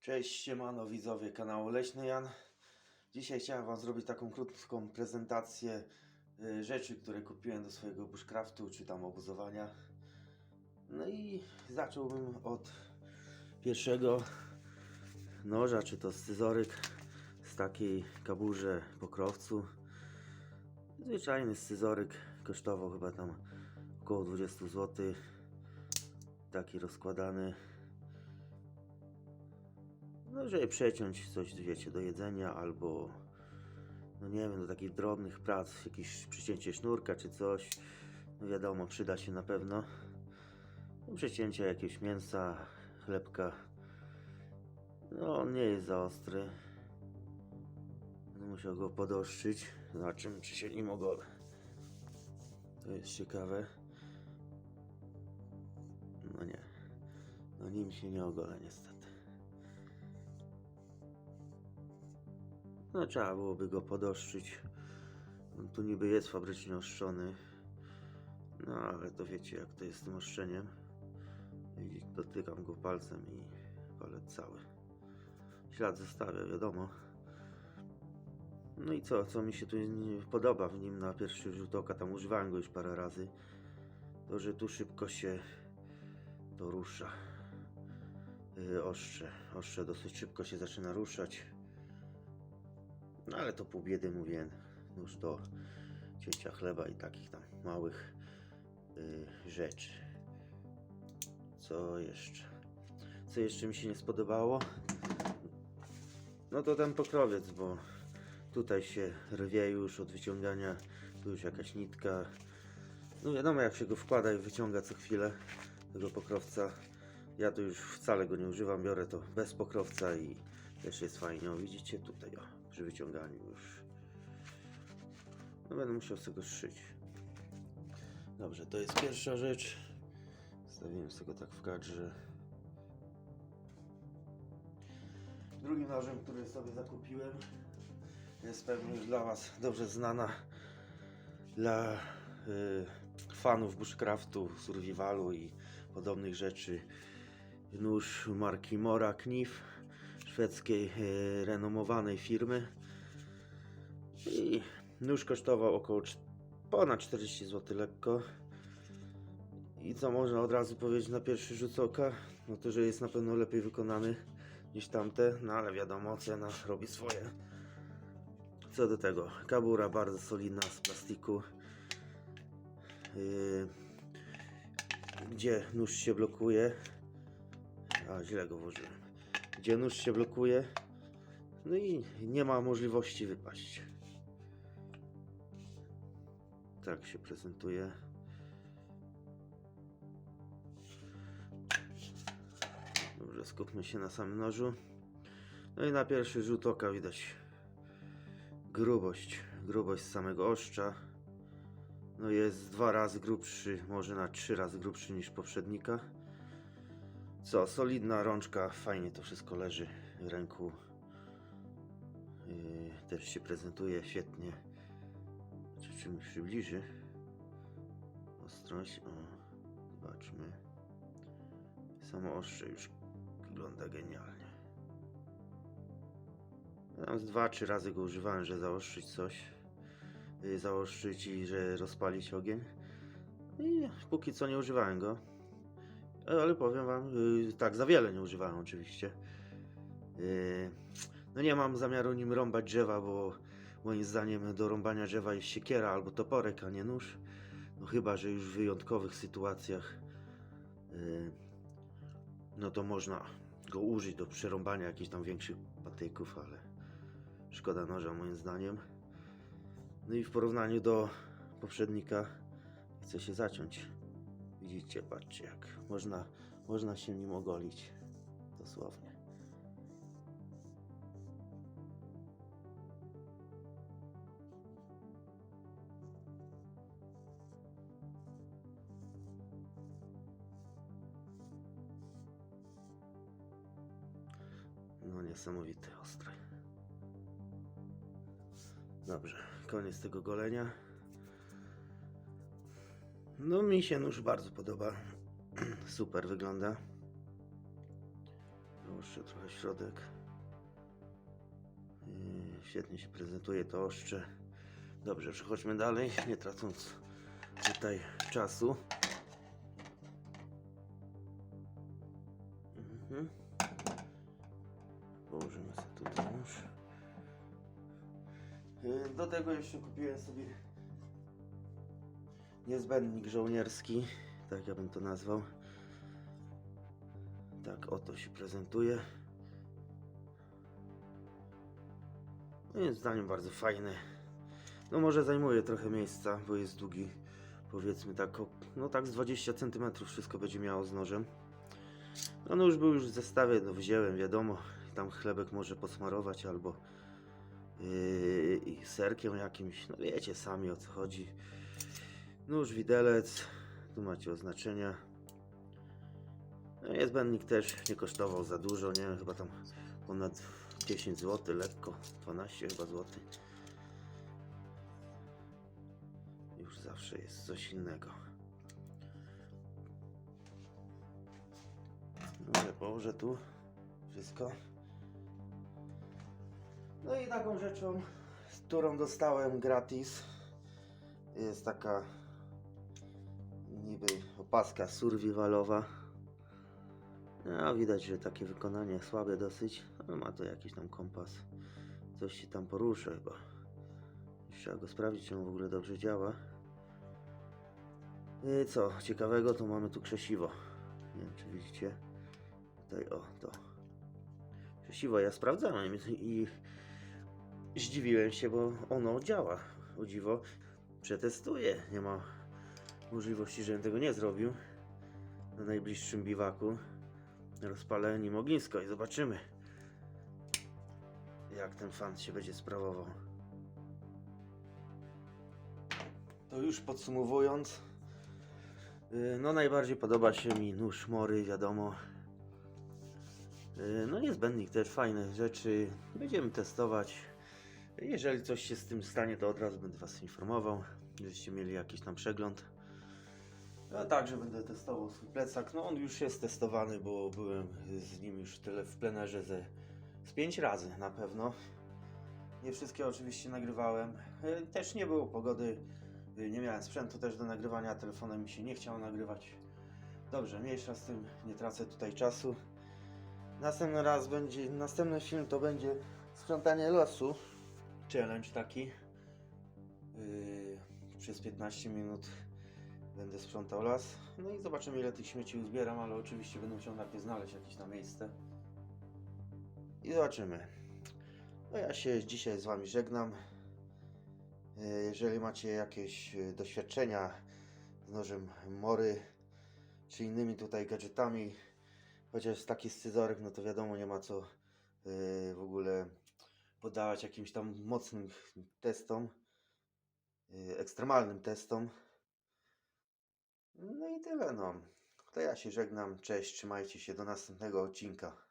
Cześć, siemano widzowie kanału Leśny Jan. Dzisiaj chciałem Wam zrobić taką krótką prezentację y, rzeczy, które kupiłem do swojego bushcraftu, czy tam obuzowania. No i zacząłbym od pierwszego noża, czy to scyzoryk z takiej kaburze pokrowcu. Zwyczajny scyzoryk, kosztował chyba tam około 20 zł. Taki rozkładany. No, żeby przeciąć coś, wiecie, do jedzenia albo, no nie wiem, do takich drobnych prac, jakieś przycięcie sznurka czy coś. No wiadomo, przyda się na pewno. No, przecięcie jakiegoś mięsa, chlebka. No, on nie jest za ostry. Będę musiał go podoszczyć. Zobaczymy, czy się nim ogolę. To jest ciekawe. No nie. No nim się nie ogolę niestety. No trzeba byłoby go podoszczyć. On tu niby jest fabrycznie oszczony. No ale to wiecie jak to jest z tym oszczeniem. I dotykam go palcem i palec cały. Ślad zostawia, wiadomo. No i co, co mi się tu podoba w nim na pierwszy rzut oka, tam używałem go już parę razy, to że tu szybko się to rusza. Yy, ostrze, ostrze dosyć szybko się zaczyna ruszać. No ale to pół biedy mówię, już do cięcia chleba i takich tam małych yy, rzeczy. Co jeszcze? Co jeszcze mi się nie spodobało? No to ten pokrowiec, bo tutaj się rwie już od wyciągania, tu już jakaś nitka. No wiadomo jak się go wkłada i wyciąga co chwilę tego pokrowca. Ja to już wcale go nie używam, biorę to bez pokrowca i też jest fajnie. O, widzicie tutaj, o, przy wyciąganiu już. No będę musiał sobie go szyć. Dobrze, to jest pierwsza rzecz. Stawiłem sobie go tak w kadrze. Drugim nożem, który sobie zakupiłem, jest pewnie już dla Was dobrze znana. Dla y, fanów bushcraftu, survivalu i podobnych rzeczy. Nóż marki Mora Kniv, szwedzkiej y, renomowanej firmy. I nóż kosztował około ponad 40 zł lekko. I co można od razu powiedzieć na pierwszy rzut oka? No to, że jest na pewno lepiej wykonany niż tamte, no ale wiadomo, cena robi swoje. Co do tego, kabura bardzo solidna z plastiku. Yy, gdzie nóż się blokuje. A, źle go włożyłem. Gdzie nóż się blokuje. No i nie ma możliwości wypaść. Tak się prezentuje. Dobrze, skupmy się na samym nożu. No i na pierwszy rzut oka widać grubość, grubość samego oszcza. No jest dwa razy grubszy, może na trzy razy grubszy niż poprzednika. Co, solidna rączka, fajnie to wszystko leży w ręku. Yy, też się prezentuje świetnie. Czy czymś przybliży? Ostrość, o, zobaczmy. Samo ostrze już wygląda genialnie. Ja z dwa, trzy razy go używałem, że zaostrzyć coś. Yy, zaostrzyć i że rozpalić ogień. I póki co nie używałem go. Ale powiem wam, yy, tak, za wiele nie używałem oczywiście. Yy, No nie mam zamiaru nim rąbać drzewa, bo moim zdaniem do rąbania drzewa jest siekiera albo toporek, a nie nóż. No chyba, że już w wyjątkowych sytuacjach yy, no to można go użyć do przerąbania jakichś tam większych patyków, ale szkoda noża moim zdaniem. No i w porównaniu do poprzednika chcę się zaciąć. Widzicie, patrzcie jak można, można się nim ogolić. Dosłownie. No niesamowity ostry. Dobrze, koniec tego golenia. No mi się nóż bardzo podoba. Super wygląda. Zaoszczę trochę środek. Yy, Świetnie się prezentuje to oszcze. Dobrze, przechodźmy dalej, nie tracąc tutaj czasu. Mhm. Położymy sobie tutaj już. Yy, Do tego jeszcze kupiłem sobie niezbędnik żołnierski, tak ja bym to nazwał. Tak oto się prezentuje. Moim zdaniem bardzo fajny. No może zajmuje trochę miejsca, bo jest długi. Powiedzmy tak, no tak z 20 cm wszystko będzie miało z nożem. No, no już był już w zestawie, no wziąłem, wiadomo. Tam chlebek może posmarować albo yy, serkiem jakimś. No wiecie sami o co chodzi. Nóż, widelec. Tu macie oznaczenia. No, niezbędnik też nie kosztował za dużo, nie wiem, chyba tam ponad 10 zł, lekko, 12 chyba zł. Już zawsze jest coś innego. Może położę tu wszystko. No i taką rzeczą, którą dostałem gratis, jest taka niby opaska survivalowa. No, widać, że takie wykonanie słabe dosyć. Ale ma to jakiś tam kompas. Coś się tam porusza chyba. Trzeba go sprawdzić, czy on w ogóle dobrze działa. I co ciekawego, to mamy tu krzesiwo. Nie wiem, czy widzicie. Tutaj, o, to. Krzesiwo ja sprawdzałem i zdziwiłem się, bo ono działa. O dziwo. Przetestuję. Nie ma możliwości, żebym tego nie zrobił. Na najbliższym biwaku rozpalę nim ognisko i zobaczymy, jak ten fan się będzie sprawował. To już podsumowując, yy, no najbardziej podoba się mi nóż mory, wiadomo. Yy, No niezbędnik też fajne rzeczy. Będziemy testować. Jeżeli coś się z tym stanie, to od razu będę Was informował, żebyście mieli jakiś tam przegląd. Ja także będę testował swój plecak. No on już jest testowany, bo byłem z nim już tyle w plenerze ze z pięć razy na pewno. Nie wszystkie oczywiście nagrywałem. E, Też nie było pogody, e, nie miałem sprzętu też do nagrywania, telefonem mi się nie chciało nagrywać. Dobrze, mniejsza z tym, nie tracę tutaj czasu. Następny raz będzie, następny film to będzie sprzątanie losu. Challenge taki. Yy, przez 15 minut będę sprzątał las. No i zobaczymy ile tych śmieci uzbieram, ale oczywiście będę musiał najpierw znaleźć jakieś tam miejsce. I zobaczymy. No ja się dzisiaj z Wami żegnam. E, Jeżeli macie jakieś e, doświadczenia z nożem mory, czy innymi tutaj gadżetami, chociaż taki scyzoryk, no to wiadomo, nie ma co e, w ogóle poddawać jakimś tam mocnym testom, ekstremalnym testom. No i tyle, no. To ja się żegnam. Cześć, trzymajcie się do następnego odcinka.